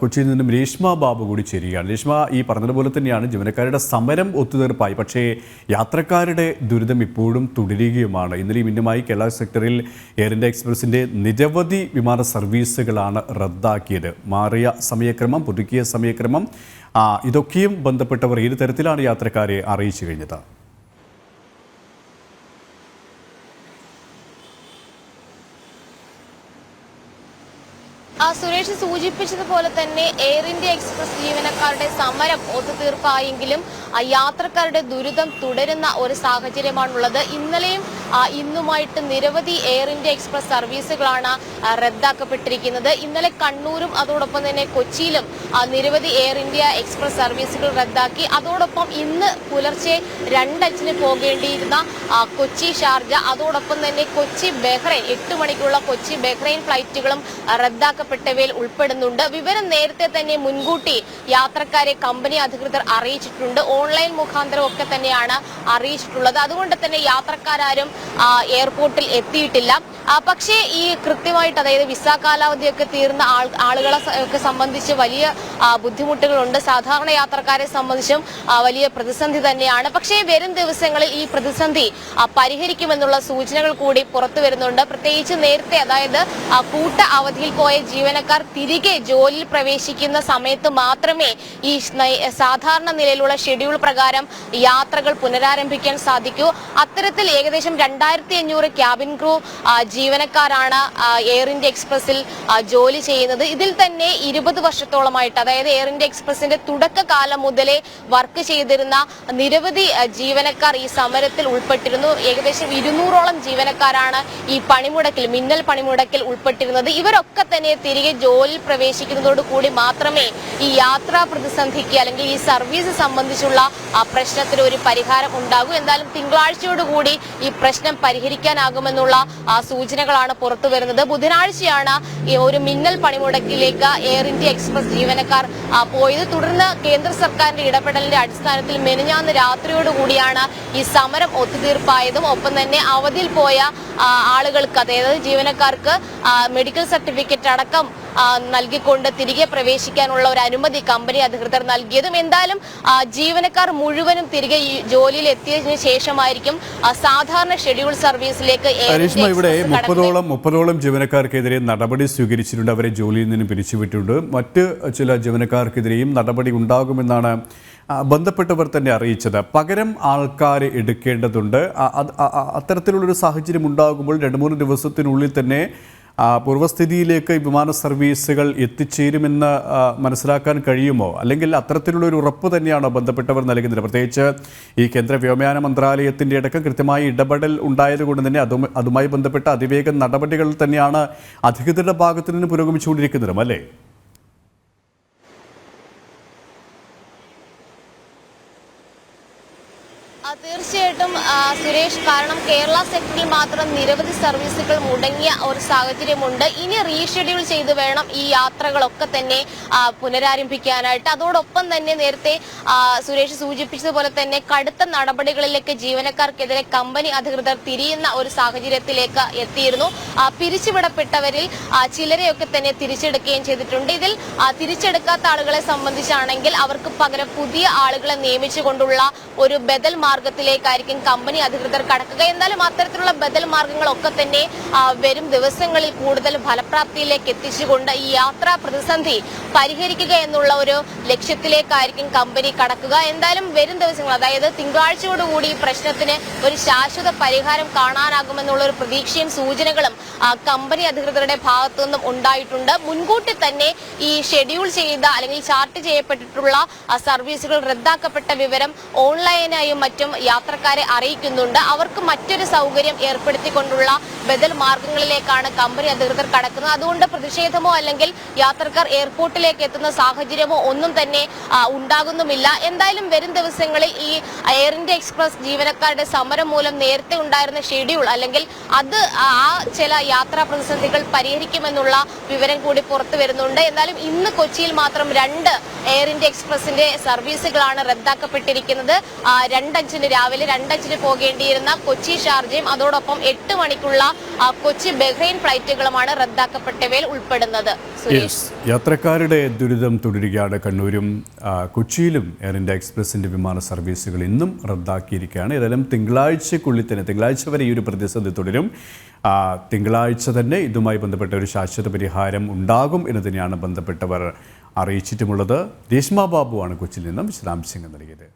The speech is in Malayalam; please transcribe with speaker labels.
Speaker 1: കൊച്ചിയിൽ നിന്നും രേഷ്മ ബാബു കൂടി ചേരുകയാണ്. രേഷ്മ ഈ പറഞ്ഞതുപോലെ തന്നെയാണ് ജീവനക്കാരുടെ സമരം ഒത്തുതീർപ്പായി. പക്ഷേ യാത്രക്കാരുടെ ദുരിതം ഇപ്പോഴും തുടരുകയുമാണ്. ഇന്നലെയും ഇന്നുമായി കേരള സെക്ടറിൽ എയർ ഇന്ത്യ എക്സ്പ്രസിന്റെ നിരവധി വിമാന സർവീസുകളാണ് റദ്ദാക്കിയത്. മാറിയ സമയക്രമം പുതുക്കിയ സമയക്രമം ഇതൊക്കെയും ബന്ധപ്പെട്ടവർ ഏത് തരത്തിലാണ് യാത്രക്കാരെ അറിയിച്ചു കഴിഞ്ഞത്?
Speaker 2: സുരേഷ് സൂചിപ്പിച്ചതുപോലെ തന്നെ എയർ ഇന്ത്യ എക്സ്പ്രസ് ജീവനക്കാരുടെ സമരം ഒത്തുതീർപ്പായെങ്കിലും ആ യാത്രക്കാരുടെ ദുരിതം തുടരുന്ന ഒരു സാഹചര്യമാണുള്ളത്. ഇന്നലെയും ആ, ഇന്നുമായിട്ട് നിരവധി എയർ ഇന്ത്യ എക്സ്പ്രസ് സർവീസുകളാണ് ആ, റദ്ദാക്കപ്പെട്ടിരിക്കുന്നത്. ഇന്നലെ കണ്ണൂരും അതോടൊപ്പം തന്നെ കൊച്ചിയിലും ആ, നിരവധി എയർ ഇന്ത്യ എക്സ്പ്രസ് സർവീസുകൾ റദ്ദാക്കി. അതോടൊപ്പം ഇന്ന് പുലർച്ചെ രണ്ടഞ്ചിന് പോകേണ്ടിയിരുന്ന ആ, കൊച്ചി ഷാർജ അതോടൊപ്പം തന്നെ കൊച്ചി ബഹ്റൈൻ എട്ട് മണിക്കുള്ള കൊച്ചി ബഹ്റൈൻ ഫ്ലൈറ്റുകളും ആ, റദ്ദാക്കപ്പെട്ടവയിൽ ഉൾപ്പെടുന്നുണ്ട്. വിവരം നേരത്തെ തന്നെ മുൻകൂട്ടി യാത്രക്കാരെ കമ്പനി അധികൃതർ അറിയിച്ചിട്ടുണ്ട്. ഓൺലൈൻ മുഖാന്തരം ഒക്കെ തന്നെയാണ് അറിയിച്ചിട്ടുള്ളത്. അതുകൊണ്ട് തന്നെ യാത്രക്കാരും എയർപോർട്ടിൽ എത്തിയിട്ടില്ല. പക്ഷേ ഈ കൃത്യമായിട്ട് അതായത് വിസ കാലാവധിയൊക്കെ തീർന്ന ആളുകളെ ഒക്കെ സംബന്ധിച്ച് വലിയ ബുദ്ധിമുട്ടുകളുണ്ട്. സാധാരണ യാത്രക്കാരെ സംബന്ധിച്ചും വലിയ പ്രതിസന്ധി തന്നെയാണ്. പക്ഷേ വരും ദിവസങ്ങളിൽ ഈ പ്രതിസന്ധി പരിഹരിക്കുമെന്നുള്ള സൂചനകൾ കൂടി പുറത്തു വരുന്നുണ്ട്. പ്രത്യേകിച്ച് നേരത്തെ അതായത് കൂട്ട അവധിയിൽ പോയ ജീവനക്കാർ തിരികെ ജോലിയിൽ പ്രവേശിക്കുന്ന സമയത്ത് മാത്രമേ ഈ സാധാരണ നിലയിലുള്ള ഷെഡ്യൂൾ പ്രകാരം യാത്രകൾ പുനരാരംഭിക്കാൻ സാധിക്കൂ. അത്തരത്തിൽ ഏകദേശം രണ്ടായിരത്തി അഞ്ഞൂറ് ക്യാബിൻ ക്രൂ ജീവനക്കാരാണ് എയർ ഇന്ത്യ എക്സ്പ്രസിൽ ജോലി ചെയ്യുന്നത്. ഇതിൽ തന്നെ ഇരുപത് വർഷത്തോളമായിട്ട് അതായത് എയർ ഇന്ത്യ എക്സ്പ്രസിന്റെ തുടക്കകാലം മുതലേ വർക്ക് ചെയ്തിരുന്ന നിരവധി ജീവനക്കാർ ഈ സമരത്തിൽ ഉൾപ്പെട്ടിരുന്നു. ഏകദേശം ഇരുന്നൂറോളം ജീവനക്കാരാണ് ഈ പണിമുടക്കിൽ മിന്നൽ പണിമുടക്കിൽ ഉൾപ്പെട്ടിരുന്നത്. ഇവരൊക്കെ തന്നെ തിരികെ ജോലിയിൽ പ്രവേശിക്കുന്നതോട് കൂടി മാത്രമേ ഈ യാത്രാ പ്രതിസന്ധിക്ക് അല്ലെങ്കിൽ ഈ സർവീസ് സംബന്ധിച്ചുള്ള ആ പ്രശ്നത്തിന് ഒരു പരിഹാരം ഉണ്ടാകൂ. എന്തായാലും തിങ്കളാഴ്ചയോടുകൂടി ഈ പ്രശ്നം പരിഹരിക്കാനാകുമെന്നുള്ള ആ സൂചനകളാണ് പുറത്തു വരുന്നത്. ബുധനാഴ്ചയാണ് ഒരു മിന്നൽ പണിമുടക്കിലേക്ക് എയർ ഇന്ത്യ എക്സ്പ്രസ് ജീവനക്കാർ പോയത്. തുടർന്ന് കേന്ദ്ര സർക്കാരിന്റെ ഇടപെടലിന്റെ അടിസ്ഥാനത്തിൽ മെനിഞ്ഞാന്ന് രാത്രിയോടുകൂടിയാണ് ഈ സമരം ഒത്തുതീർപ്പായതും. ഒപ്പം തന്നെ അവധിയിൽ പോയ ആളുകൾക്ക് അതായത് ജീവനക്കാർക്ക് മെഡിക്കൽ സർട്ടിഫിക്കറ്റ് അടക്കം ആ, നൽകിക്കൊണ്ട് തിരികെ പ്രവേശിക്കാനുള്ള ഒരു അനുമതി കമ്പനി അധികൃതർ നൽകിയതും. എന്തായാലും ജീവനക്കാർ മുഴുവനും തിരികെ ഈ ജോലിയിൽ എത്തിയതിനു ശേഷമായിരിക്കും സാധാരണ ഷെഡ്യൂൾ സർവീസിലേക്ക്
Speaker 1: ഇവിടെ. മുപ്പതോളം മുപ്പതോളം ജീവനക്കാർക്കെതിരെ നടപടി സ്വീകരിച്ചിട്ടുണ്ട്. അവരെ ജോലിയിൽ നിന്ന് പിരിച്ചുവിട്ടിട്ടുണ്ട്. മറ്റ് ചില ജീവനക്കാർക്കെതിരെയും നടപടി ഉണ്ടാകുമെന്നാണ് ബന്ധപ്പെട്ടവർ തന്നെ അറിയിച്ചത്. പകരം ആൾക്കാർ എടുക്കേണ്ടതുണ്ട്. അത്തരത്തിലുള്ളൊരു സാഹചര്യം ഉണ്ടാകുമ്പോൾ രണ്ട് മൂന്ന് ദിവസത്തിനുള്ളിൽ തന്നെ പൂർവസ്ഥിതിയിലേക്ക് വിമാന സർവീസുകൾ എത്തിച്ചേരുമെന്ന് മനസ്സിലാക്കാൻ കഴിയുമോ? അല്ലെങ്കിൽ അത്തരത്തിലുള്ള ഒരു ഉറപ്പ് തന്നെയാണോ ബന്ധപ്പെട്ടവർ നൽകുന്നത്? പ്രത്യേകിച്ച് ഈ കേന്ദ്ര വ്യോമയാന മന്ത്രാലയത്തിന്റെ അടക്കം കൃത്യമായി ഇടപെടൽ ഉണ്ടായതുകൊണ്ട് തന്നെ അതും അതുമായി ബന്ധപ്പെട്ട അതിവേഗ നടപടികൾ തന്നെയാണ് അധികൃതരുടെ ഭാഗത്തു നിന്ന് പുരോഗമിച്ചുകൊണ്ടിരിക്കുന്നതും അല്ലേ
Speaker 2: ആ, തീർച്ചയായിട്ടും സുരേഷ് കാരണം കേരള സെക്ടറിൽ മാത്രം നിരവധി സർവീസുകൾ മുടങ്ങിയ ഒരു സാഹചര്യമുണ്ട്. ഇനി റീഷെഡ്യൂൾ ചെയ്ത് വേണം ഈ യാത്രകളൊക്കെ തന്നെ പുനരാരംഭിക്കാനായിട്ട്. അതോടൊപ്പം തന്നെ നേരത്തെ സുരേഷ് സൂചിപ്പിച്ചതുപോലെ തന്നെ കടുത്ത നടപടികളിലേക്ക് ജീവനക്കാർക്കെതിരെ കമ്പനി അധികൃതർ തിരിയുന്ന ഒരു സാഹചര്യത്തിലേക്ക് എത്തിയിരുന്നു. പിരിച്ചുവിടപ്പെട്ടവരിൽ ചിലരെയൊക്കെ തന്നെ തിരിച്ചെടുക്കുകയും ചെയ്തിട്ടുണ്ട്. ഇതിൽ തിരിച്ചെടുക്കാത്ത ആളുകളെ സംബന്ധിച്ചാണെങ്കിൽ അവർക്ക് പകരം പുതിയ ആളുകളെ നിയമിച്ചുകൊണ്ടുള്ള ഒരു ബദൽ മാർഗത്തിലേക്കായിരിക്കും കമ്പനി അധികൃതർ കടക്കുക. എന്നാലും അത്തരത്തിലുള്ള ബദൽ മാർഗങ്ങളൊക്കെ തന്നെ വരും ദിവസങ്ങളിൽ കൂടുതൽ ഫലപ്രാപ്തിയിലേക്ക് എത്തിച്ചുകൊണ്ട് ഈ യാത്രാ പ്രതിസന്ധി പരിഹരിക്കുക എന്നുള്ള ഒരു ലക്ഷ്യത്തിലേക്കായിരിക്കും കമ്പനി കടക്കുക. എന്തായാലും വരും ദിവസങ്ങൾ അതായത് തിങ്കളാഴ്ചയോടുകൂടി ഈ പ്രശ്നത്തിന് ഒരു ശാശ്വത പരിഹാരം കാണാനാകുമെന്നുള്ള ഒരു പ്രതീക്ഷയും സൂചനകളും കമ്പനി അധികൃതരുടെ ഭാഗത്തു നിന്നും ഉണ്ടായിട്ടുണ്ട്. മുൻകൂട്ടി തന്നെ ഈ ഷെഡ്യൂൾ ചെയ്ത അല്ലെങ്കിൽ ചാർട്ട് ചെയ്യപ്പെട്ടിട്ടുള്ള സർവീസുകൾ റദ്ദാക്കപ്പെട്ട വിവരം ഓൺലൈനായും മറ്റും യാത്രക്കാരെ അറിയിക്കുന്നുണ്ട്. അവർക്ക് മറ്റൊരു സൗകര്യം ഏർപ്പെടുത്തിക്കൊണ്ടുള്ള ബദൽ മാർഗങ്ങളിലേക്കാണ് കമ്പനി അധികൃതർ കടക്കുന്നത്. അതുകൊണ്ട് പ്രതിഷേധമോ അല്ലെങ്കിൽ യാത്രക്കാർ എയർപോർട്ടിലേക്ക് എത്തുന്ന സാഹചര്യമോ ഒന്നും തന്നെ ഉണ്ടാകുന്നുമില്ല. എന്തായാലും വരും ദിവസങ്ങളിൽ ഈ എയർ ഇന്ത്യ എക്സ്പ്രസ് ജീവനക്കാരുടെ സമരം മൂലം നേരത്തെ ഉണ്ടായിരുന്ന ഷെഡ്യൂൾ അല്ലെങ്കിൽ അത് ആ ചില യാത്രാ പ്രതിസന്ധികൾ പരിഹരിക്കുമെന്നുള്ള വിവരം കൂടി പുറത്തു വരുന്നുണ്ട്. എന്നാലും ഇന്ന് കൊച്ചിയിൽ മാത്രം രണ്ട് എയർ ഇന്ത്യ എക്സ്പ്രസിന്റെ സർവീസുകളാണ് റദ്ദാക്കപ്പെട്ടിരിക്കുന്നത്. രണ്ടഞ്ചിന് രാവിലെ രണ്ടഞ്ചിന് പോകേണ്ടിയിരുന്ന കൊച്ചി ഷാർജയും അതോടൊപ്പം എട്ട് മണിക്കുള്ള കൊച്ചി ബഹ്റൈൻ ഫ്ലൈറ്റുകളുമാണ് റദ്ദാക്കപ്പെട്ടവയിൽ ഉൾപ്പെടുന്നത്.
Speaker 1: യാത്രക്കാരുടെ ദുരിതം തുടരുകയാണ് കണ്ണൂരും. കൊച്ചിയിലും എയർ ഇന്ത്യ എക്സ്പ്രസിന്റെ വിമാന സർവീസുകൾ ഇന്നും റദ്ദാക്കിയിരിക്കുകയാണ്. ഏതായാലും തിങ്കളാഴ്ചക്കുള്ളിൽ തന്നെ തിങ്കളാഴ്ച വരെ ഈ ഒരു പ്രതിസന്ധി തുടരും. തിങ്കളാഴ്ച തന്നെ ഇതുമായി ബന്ധപ്പെട്ട ഒരു ശാശ്വത പരിഹാരം ഉണ്ടാകും എന്ന് തന്നെയാണ് ബന്ധപ്പെട്ടവർ അറിയിച്ചിട്ടുമുള്ളത്. രേഷ്മ ബാബുവാണ് കൊച്ചിയിൽ നിന്നും വിശദാംശങ്ങൾ നൽകിയത്.